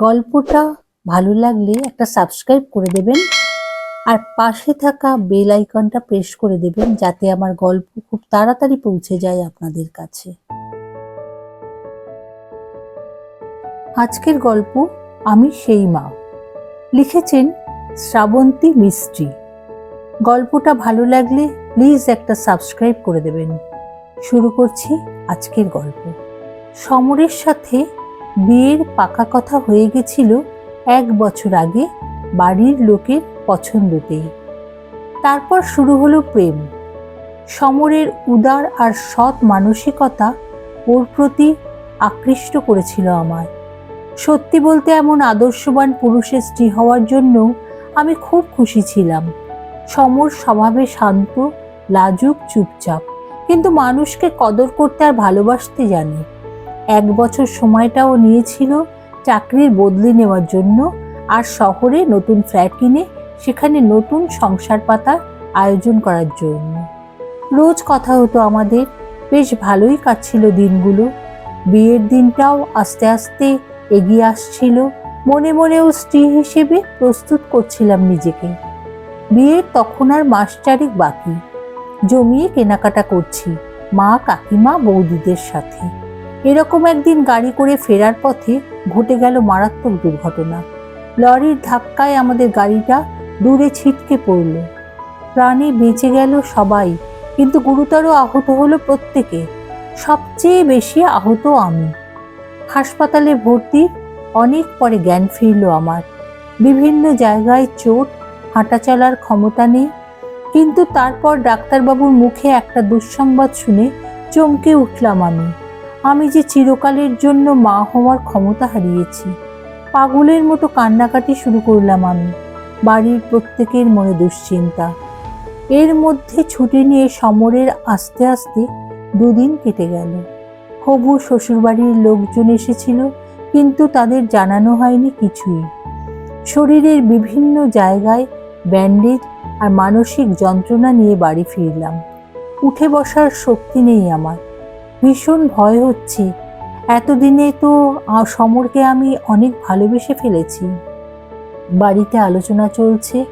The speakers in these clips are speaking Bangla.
গল্পটা ভালো লাগলে একটা সাবস্ক্রাইব করে দেবেন আর পাশে থাকা বেল আইকনটা প্রেস করে দেবেন যাতে আমার গল্প খুব তাড়াতাড়ি পৌঁছে যায় আপনাদের কাছে। আজকের গল্প আমি সেই মা। লিখেছেন শ্রাবন্তী মিস্ত্রি। গল্পটা ভালো লাগলে প্লিজ একটা সাবস্ক্রাইব করে দেবেন। শুরু করছি আজকের গল্প। সমরের সাথে বিয়ের পাকা কথা হয়ে গেছিল এক বছর আগে বাড়ির লোকের পছন্দতেই তারপর শুরু হলো প্রেম। সমরের উদার আর সৎ মানসিকতা ওর প্রতি আকৃষ্ট করেছিল আমায়। সত্যি বলতে এমন আদর্শবান পুরুষের স্ত্রী হওয়ার জন্য আমি খুব খুশি ছিলাম। সমর স্বভাবে শান্ত, লাজুক, চুপচাপ। কিন্তু মানুষকে কদর করতে আর ভালোবাসতে জানে। এক বছর সময়টাও নিয়েছিল চাকরির বদলি নেওয়ার জন্য আর শহরে নতুন ফ্ল্যাট কিনে সেখানে নতুন সংসার পাতার আয়োজন করার জন্য। রোজ কথা হতো আমাদের, বেশ ভালোই কাটছিল দিনগুলো। বিয়ের দিনটাও আস্তে আস্তে এগিয়ে আসছিল। মনে মনেও স্ত্রী হিসেবে প্রস্তুত করছিলাম নিজেকে। বিয়ের তখন আর মাস চারেক বাকি। জমিয়ে কেনাকাটা করছি মা, কাকিমা, বৌদিদের সাথে। এরকম একদিন গাড়ি করে ফেরার পথে ঘটে গেল মারাত্মক দুর্ঘটনা। লরির ধাক্কায় আমাদের গাড়িটা দূরে ছিটকে পড়ল। প্রাণে বেঁচে গেল সবাই, কিন্তু গুরুতর আহত হলো প্রত্যেকে, সবচেয়ে বেশি আহত আমি। হাসপাতালে ভর্তি অনেক পরে জ্ঞান ফিরল আমার। বিভিন্ন জায়গায় চোট হাঁটা চলার ক্ষমতা নেই, কিন্তু তারপর ডাক্তারবাবুর মুখে একটা দুঃসংবাদ শুনে চমকে উঠলাম আমি। আমি যে চিরকালের জন্য মা হওয়ার ক্ষমতা হারিয়েছি। পাগলের মতো কান্নাকাটি শুরু করলাম আমি। বাড়ির প্রত্যেকের মনে দুশ্চিন্তা। এর মধ্যে ছুটি নিয়ে সমরের আস্তে আস্তে দুদিন কেটে গেল। হবু শ্বশুরবাড়ির লোকজন এসেছিল, কিন্তু তাদের জানানো হয়নি কিছুই। শরীরের বিভিন্ন জায়গায় ব্যান্ডেজ আর মানসিক যন্ত্রণা নিয়ে বাড়ি ফিরলাম। উঠে বসার শক্তি নেই আমার। ভীষণ ভয় হচ্ছে। এতদিনে তো সমরকে আমি অনেক ভালোবেসে ফেলেছি। বাড়িতে আলোচনা চলছে,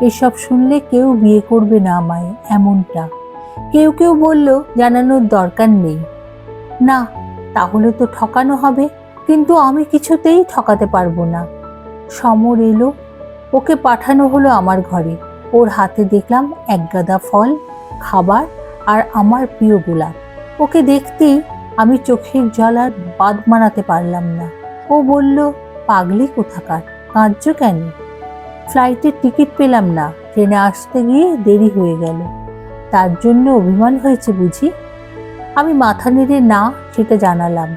এসব শুনলে কেউ বিয়ে করবে না আমায়, এমনটা। কেউ কেউ বলল, জানানোর দরকার নেই। না, তাহলে তো ঠকানো হবে, কিন্তু আমি কিছুতেই ঠকাতে পারব না। সমর এলো, ওকে পাঠানো হলো আমার ঘরে। ওর হাতে দেখলাম এক গাদা ফল, খাবার আর আমার প্রিয় গোলাপ। ওকে দেখতেই আমি চোখের জল আর বাদ মানাতে পারলাম না। ও বলল, পাগলি কোথাকার? কাঁদছ কেন? ফ্লাইটের টিকিট পেলাম না। ট্রেনে আসতে গিয়ে দেরি হয়ে গেল। তার জন্য অভিমান হয়েছে বুঝি? আমি মাথা নেড়ে না সেটা জানালাম।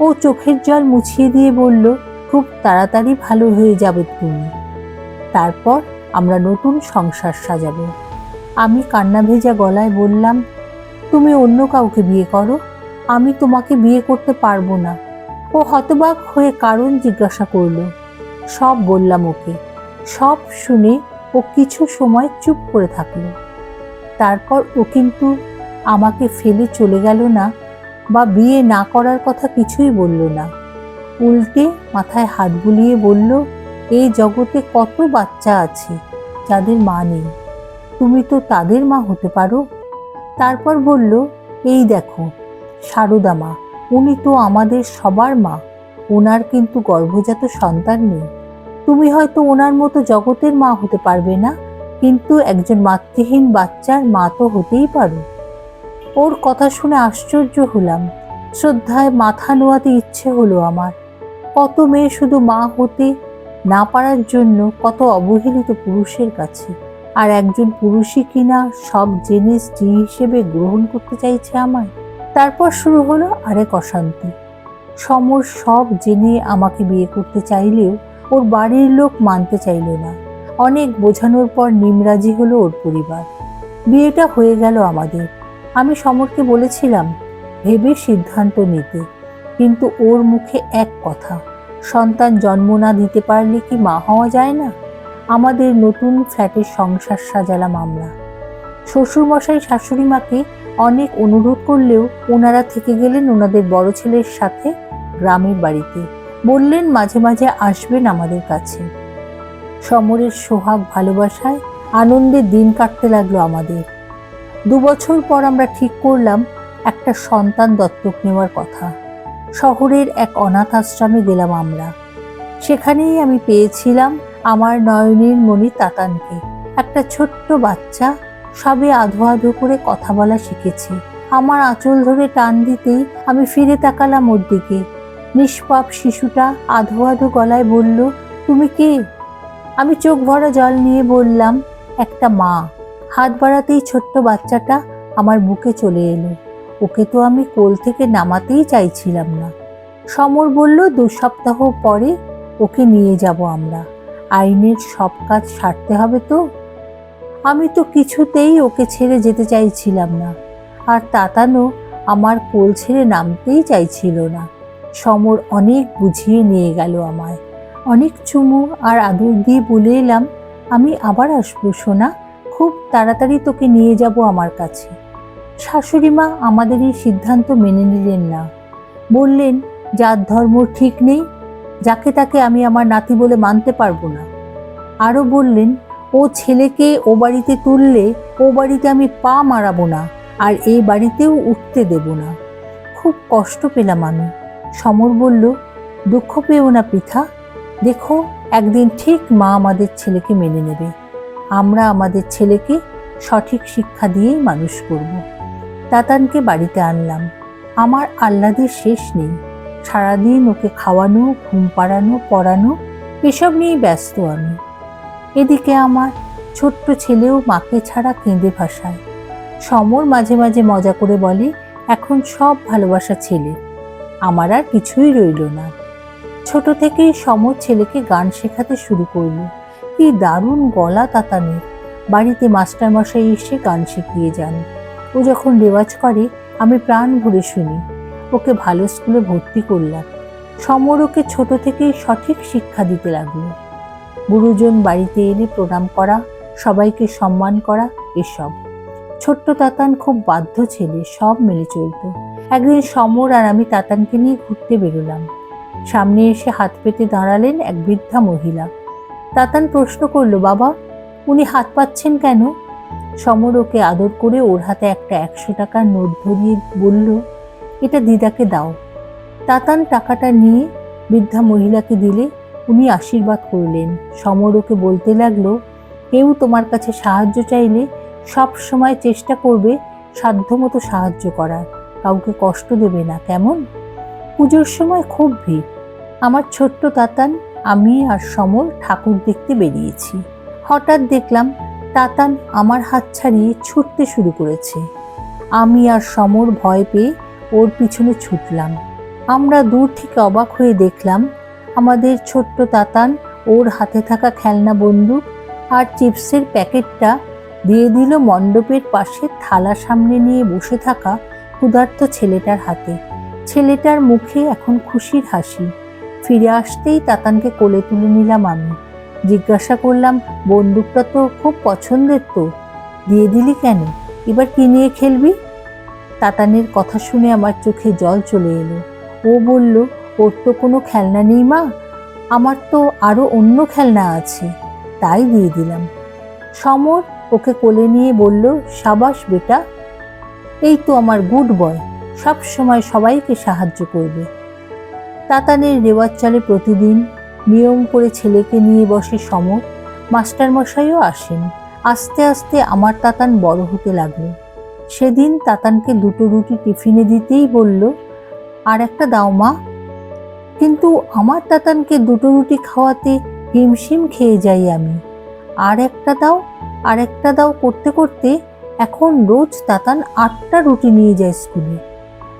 ও চোখের জল মুছিয়ে দিয়ে বলল, খুব তাড়াতাড়ি ভালো হয়ে যাবে তুমি। তারপর আমরা নতুন সংসার সাজাবো। আমি কান্না ভেজা গলায় বললাম তুমি অন্য কাউকে বিয়ে করো, আমি তোমাকে বিয়ে করতে পারব না। ও হতবাক হয়ে কারণ জিজ্ঞাসা করল। সব বললাম ওকে। সব শুনে ও কিছু সময় চুপ করে থাকল। তারপর ও কিন্তু আমাকে ফেলে চলে গেল না বা বিয়ে না করার কথা কিছুই বলল না। উল্টে মাথায় হাত বুলিয়ে বলল, এই জগতে কত বাচ্চা আছে যাদের মা নেই। তুমি তো তাদের মা হতে পারো। তারপর বলল, এই দেখো, সারদা মা, উনি তো আমাদের সবার মা। ওনার কিন্তু গর্ভজাত সন্তান নেই। তুমি হয়তো ওনার মতো জগতের মা হতে পারবে না, কিন্তু একজন মাতৃহীন বাচ্চার মা তো হতেই পারো। ওর কথা শুনে আশ্চর্য হলাম। শ্রদ্ধায় মাথা নোয়াতে ইচ্ছে হলো আমার। কত মেয়ে শুধু মা হতে না পারার জন্য কত অবহেলিত পুরুষের কাছে। আর একজন পুরুষই কিনা সব জেনে স্ত্রী হিসেবে গ্রহণ করতে চাইছে আমায়? তারপর শুরু হলো আরেক অশান্তি। সমর সব জেনে আমাকে বিয়ে করতে চাইলেও ওর বাড়ির লোক মানতে চাইল না। অনেক বোঝানোর পর নিমরাজি হলো ওর পরিবার। বিয়েটা হয়ে গেল আমাদের। আমি সমরকে বলেছিলাম, ভেবে সিদ্ধান্ত নিতে। কিন্তু ওর মুখে এক কথা, সন্তান জন্ম না দিতে পারলে কি মা হওয়া যায় না? আমাদের নতুন ফ্ল্যাটের সংসার সাজালাম আমরা শ্বশুরমশাই শাশুড়ি মাকে অনেক অনুরোধ করলেও ওনারা থেকে গেলেন ওনাদের বড় ছেলের সাথে গ্রামের বাড়িতে। বললেন, মাঝে মাঝে আসবেন আমাদের কাছে। সমরের সোহাগ ভালোবাসায় আনন্দে দিন কাটতে লাগল আমাদের। দু বছর পর আমরা ঠিক করলাম একটা সন্তান দত্তক নেওয়ার কথা। শহরের এক অনাথ আশ্রমে গেলাম আমরা। সেখানেই আমি পেয়েছিলাম আমার নয়নের মণি তাতানকে। একটা ছোট্ট বাচ্চা, সবে আধো আধো করে কথা বলা শিখেছে। আমার আঁচল ধরে টান দিতেই আমি ফিরে তাকালাম ওর দিকে। নিষ্পাপ শিশুটা আধো আধো গলায় বলল, তুমি কে? আমি চোখ ভরা জল নিয়ে বললাম, একটা মা। হাত বাড়াতেই ছোট্ট বাচ্চাটা আমার বুকে চলে এলো। ওকে তো আমি কোল থেকে নামাতেই চাইছিলাম না। সমর বলল, দু সপ্তাহ পরে ওকে নিয়ে যাব আমরা। আইনের সব কাজ সারতে হবে তো? আমি তো কিছুতেই ওকে ছেড়ে যেতে চাইছিলাম না। আর তাতানো আমার কোল ছেড়ে নামতেই চাইছিল না। সমর অনেক বুঝিয়ে নিয়ে গেল আমায়। অনেক চুমু আর আদর দিয়ে বলে এলাম, আমি আবার আসব, সোনা। খুব তাড়াতাড়ি তোকে নিয়ে যাব আমার কাছে। শাশুড়ি মা আমাদের এই সিদ্ধান্ত মেনে নিলেন না। বললেন, যার ধর্ম ঠিক নেই যাকে তাকে আমি আমার নাতি বলে মানতে পারব না। আরও বললেন, ও ছেলেকে ও বাড়িতে তুললে ও বাড়িতে আমি পা মারাবো না আর এই বাড়িতেও উঠতে দেব না। খুব কষ্ট পেলাম আমি। সমর বলল, দুঃখ পেও না পৃথা। দেখো, একদিন ঠিক মা আমাদের ছেলেকে মেনে নেবে। আমরা আমাদের ছেলেকে সঠিক শিক্ষা দিয়েই মানুষ করব। তাতানকে বাড়িতে আনলাম। আমার আহ্লাদের শেষ নেই। সারাদিন ওকে খাওয়ানো, ঘুম পাড়ানো, পড়ানো, এসব নিয়েই ব্যস্ত আমি। এদিকে আমার ছোট্ট ছেলেও মাকে ছাড়া কেঁদে ভাসায়। সমর মাঝে মাঝে মজা করে বলে, এখন সব ভালোবাসা ছেলে। আমার আর কিছুই রইল না। ছোট থেকেই সমর ছেলেকে গান শেখাতে শুরু করল। কি দারুণ গলা তাতানের। বাড়িতে মাস্টারমশাই এসে গান শিখিয়ে যান। ও যখন রেওয়াজ করে, আমি প্রাণ ভরে শুনি। ওকে ভালো স্কুলে ভর্তি করলাম। সমর ওকে ছোট থেকেই সঠিক শিক্ষা দিতে লাগল। গুরুজন বাড়িতে এলে প্রণাম করা, সবাইকে সম্মান করা, এসব। ছোট্ট তাতান খুব বাধ্য ছেলে, সব মেলে চলতো। একদিন সমর আর আমি তাতানকে নিয়ে ঘুরতে বেরোলাম। সামনে এসে হাত পেতে দাঁড়ালেন এক বৃদ্ধা মহিলা। তাতান প্রশ্ন করল, বাবা, উনি হাত পাচ্ছেন কেন? সমর ওকে আদর করে ওর হাতে একটা একশো টাকার নোট ধরিয়ে বলল এটা দিদাকে দাও। তাতান টাকাটা নিয়ে বৃদ্ধা মহিলাকে দিলে উনি আশীর্বাদ করলেন। সমর ওকে বলতে লাগল, কেউ তোমার কাছে সাহায্য চাইলে সব সময় চেষ্টা করবে সাধ্যমতো সাহায্য করার। কাউকে কষ্ট দেবে না, কেমন? পুজোর সময় খুব ভিড়। আমার ছোট্ট তাতান, আমি আর সমর ঠাকুর দেখতে বেরিয়েছি। হঠাৎ দেখলাম তাতান আমার হাত ছাড়িয়ে ছুটতে শুরু করেছে। আমি আর সমর ভয় পেয়ে ওর পিছনে ছুটলাম। আমরা দূর থেকে অবাক হয়ে দেখলাম, আমাদের ছোট্ট তাতান, ওর হাতে থাকা খেলনা বন্দুক আর চিপসের প্যাকেটটা দিয়ে দিল মণ্ডপের পাশে থালা সামনে নিয়ে বসে থাকা ক্ষুধার্ত ছেলেটার হাতে। ছেলেটার মুখে এখন খুশির হাসি। ফিরে আসতেই তাতানকে কোলে তুলে নিলাম আমি। জিজ্ঞাসা করলাম, বন্দুকটা তো খুব পছন্দের তো। দিয়ে দিলি কেন? এবার কি নিয়ে খেলবি? তাতানের কথা শুনে আমার চোখে জল চলে এলো। ও বলল, ওর তো কোনো খেলনা নেই মা। আমার তো আরও অন্য খেলনা আছে। তাই দিয়ে দিলাম। সমর ওকে কোলে নিয়ে বলল, সাবাস বেটা, এই তো আমার গুড বয়। সব সময় সবাইকে সাহায্য করবে। তাতানের রেওয়াজ চলে প্রতিদিন। নিয়ম করে ছেলেকে নিয়ে বসে সমর। মাস্টারমশাইও আসেন। আস্তে আস্তে আমার তাতান বড় হতে লাগল। সেদিন তাতানকে দুটো রুটি টিফিনে দিতেই বলল, আর একটা দাও মা। কিন্তু আমার তাতানকে দুটো রুটি খাওয়াতে হিমশিম খেয়ে যাই আমি। আর একটা দাও, আর একটা দাও করতে করতে এখন রোজ তাতান আটটা রুটি নিয়ে যায় স্কুলে।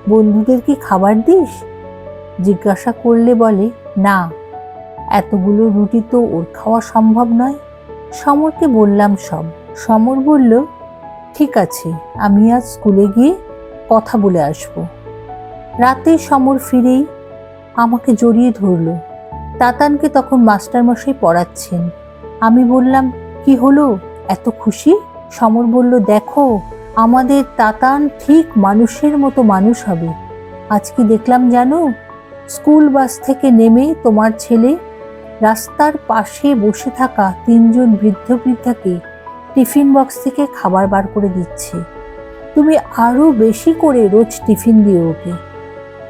বন্ধুদের কি খাবার দিস? জিজ্ঞাসা করলে বলে, না, এতগুলো রুটি তো ওর খাওয়া সম্ভব নয়। সমরকে বললাম, সব। সমর বলল ঠিক আছে, আমি আজ স্কুলে গিয়ে কথা বলে আসব। রাতে সমর ফিরেই আমাকে জড়িয়ে ধরল। তাতানকে তখন মাস্টারমশাই পড়াচ্ছেন। আমি বললাম, কি হলো? এত খুশি? সমর বলল, দেখো, আমাদের তাতান ঠিক মানুষের মতো মানুষ হবে। আজ কি দেখলাম জানো? স্কুল বাস থেকে নেমে তোমার ছেলে রাস্তার পাশে বসে থাকা তিনজন বৃদ্ধ বৃদ্ধাকে টিফিন বক্স থেকে খাবার বার করে দিচ্ছে। তুমি আরও বেশি করে রোজ টিফিন দিও ওকে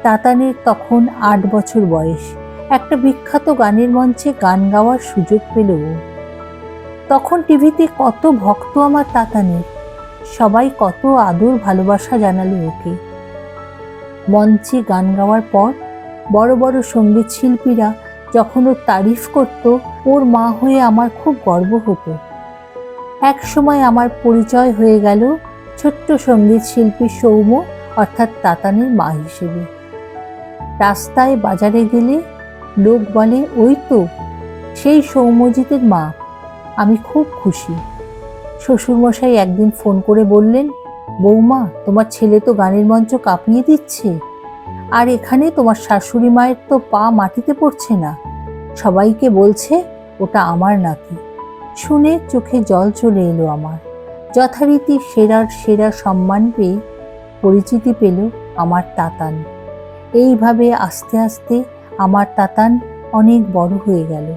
তাতানের তখন আট বছর বয়স। একটা বিখ্যাত গানের মঞ্চে গান গাওয়ার সুযোগ পেল তখন টিভিতে কত ভক্ত আমার তাতানের। সবাই কত আদর ভালোবাসা জানালো ওকে। মঞ্চে গান গাওয়ার পর বড় বড় সংগীত শিল্পীরা যখন ওর তারিফ করত, ওর মা হয়ে আমার খুব গর্ব হতো। এক সময় আমার পরিচয় হয়ে গেল ছোট্ট সংগীত শিল্পী সৌম্য, অর্থাৎ তাতানের মা হিসেবে। রাস্তায় বাজারে গেলে লোক বলে, ওই তো, সেই সৌম্যজিতের মা, আমি খুব খুশি। শ্বশুরমশাই একদিন ফোন করে বললেন, বৌমা, তোমার ছেলে তো গানের মঞ্চ কাঁপিয়ে দিচ্ছে। আর এখানে তোমার শাশুড়ি মায়ের তো পা মাটিতে পড়ছে না। সবাইকে বলছে, ওটা আমার নাতি। শুনে চোখে জল চলে এলো আমার। যথারীতি সেরার সেরা সম্মান পেয়ে পরিচিতি পেল আমার তাতান। এইভাবে আস্তে আস্তে আমার তাতান অনেক বড় হয়ে গেল।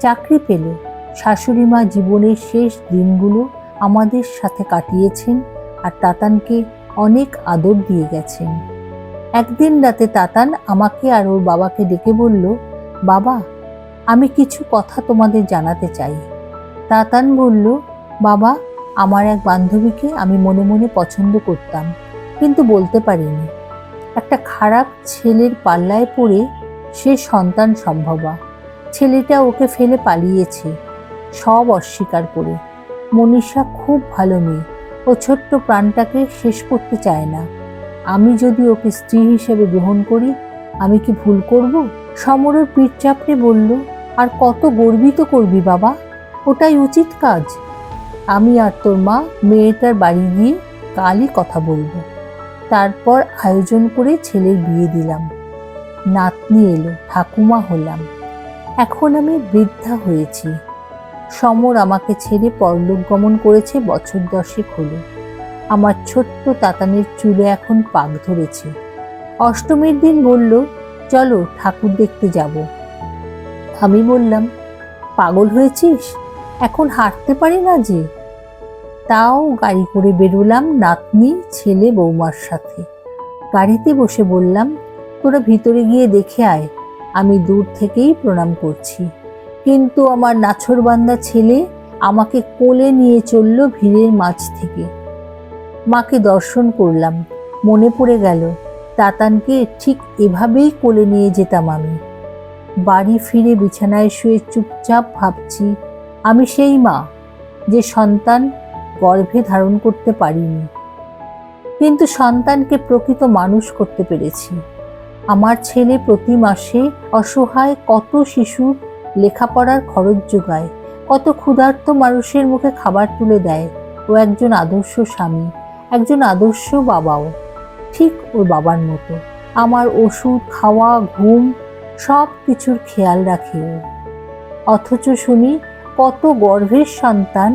চাকরি পেল। শাশুড়ি মা জীবনের শেষ দিনগুলো আমাদের সাথে কাটিয়েছেন আর তাতানকে অনেক আদর দিয়ে গেছেন। একদিন রাতে তাতান আমাকে আর ওর বাবাকে ডেকে বলল, বাবা, আমি কিছু কথা তোমাদের জানাতে চাই। তাতান বলল, বাবা, আমার এক বান্ধবীকে আমি মনে মনে পছন্দ করতাম, কিন্তু বলতে পারিনি। একটা খারাপ ছেলের পাল্লায় পড়ে সে সন্তান সম্ভবা। ছেলেটা ওকে ফেলে পালিয়েছে, সব অস্বীকার করে। মনীষা খুব ভালো মেয়ে, ও ছোট্ট প্রাণটাকে শেষ করতে চায় না। আমি যদি ওকে স্ত্রী হিসেবে গ্রহণ করি, আমি কি ভুল করব? সমরের পিঠ চাপড়ে বলল, আর কত গর্বিত করবি বাবা? ওটাই উচিত কাজ। আমি আর তোর মা মেয়েটার বাড়ি গিয়ে কালই কথা বলব। তারপর আয়োজন করে ছেলের বিয়ে দিলাম। নাতনি এলো, ঠাকুমা হলাম। এখন আমি বৃদ্ধা হয়েছি। সমর আমাকে ছেড়ে পরলোক গমন করেছে বছর দশেক হলো। আমার ছোট্ট তাতানের চুলে এখন পাক ধরেছে। অষ্টমীর দিন বলল, চলো ঠাকুর দেখতে যাব। আমি বললাম, পাগল হয়েছিস? এখন হাঁটতে পারি না যে। তাও গাড়ি করে বেরোলাম নাতনি, ছেলে বৌমার সাথে। গাড়িতে বসে বললাম, তোরা ভিতরে গিয়ে দেখে আয়, আমি দূর থেকেই প্রণাম করছি। কিন্তু আমার নাছরবান্দা ছেলে আমাকে কোলে নিয়ে চলল ভিড়ের মাঝ থেকে। মাকে দর্শন করলাম, মনে পড়ে গেল, তাতানকে ঠিক এভাবেই কোলে নিয়ে যেতাম আমি। বাড়ি ফিরে বিছানায় শুয়ে চুপচাপ ভাবছি আমি সেই মা যে সন্তান গর্ভে ধারণ করতে পারিনি। কিন্তু সন্তানকে প্রকৃত মানুষ করতে পেরেছি। আমার ছেলে প্রতি মাসে অসহায় কত শিশুর লেখাপড়ার খরচ যোগায়, কত ক্ষুধার্ত মানুষের মুখে খাবার তুলে দেয়। ও একজন আদর্শ স্বামী, একজন আদর্শ বাবাও, ঠিক ওর বাবার মতো। আমার ওষুধ, খাওয়া, ঘুম সব কিছুর খেয়াল রাখে অথচ শুনি গর্ভের সন্তান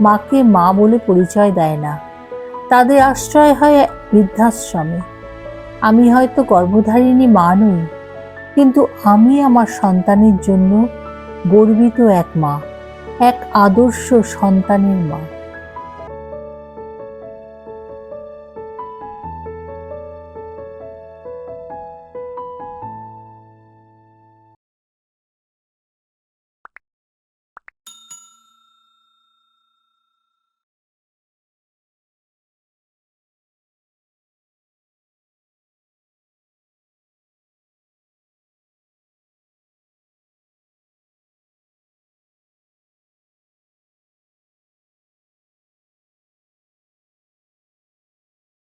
মাকে মা বলে পরিচয় দেয় না। তাদের আশ্রয় হয় বৃদ্ধাশ্রমে। আমি হয়তো গর্ভধারিণী মা নই, কিন্তু আমি আমার সন্তানের জন্য গর্বিত এক মা, এক আদর্শ সন্তানের মা।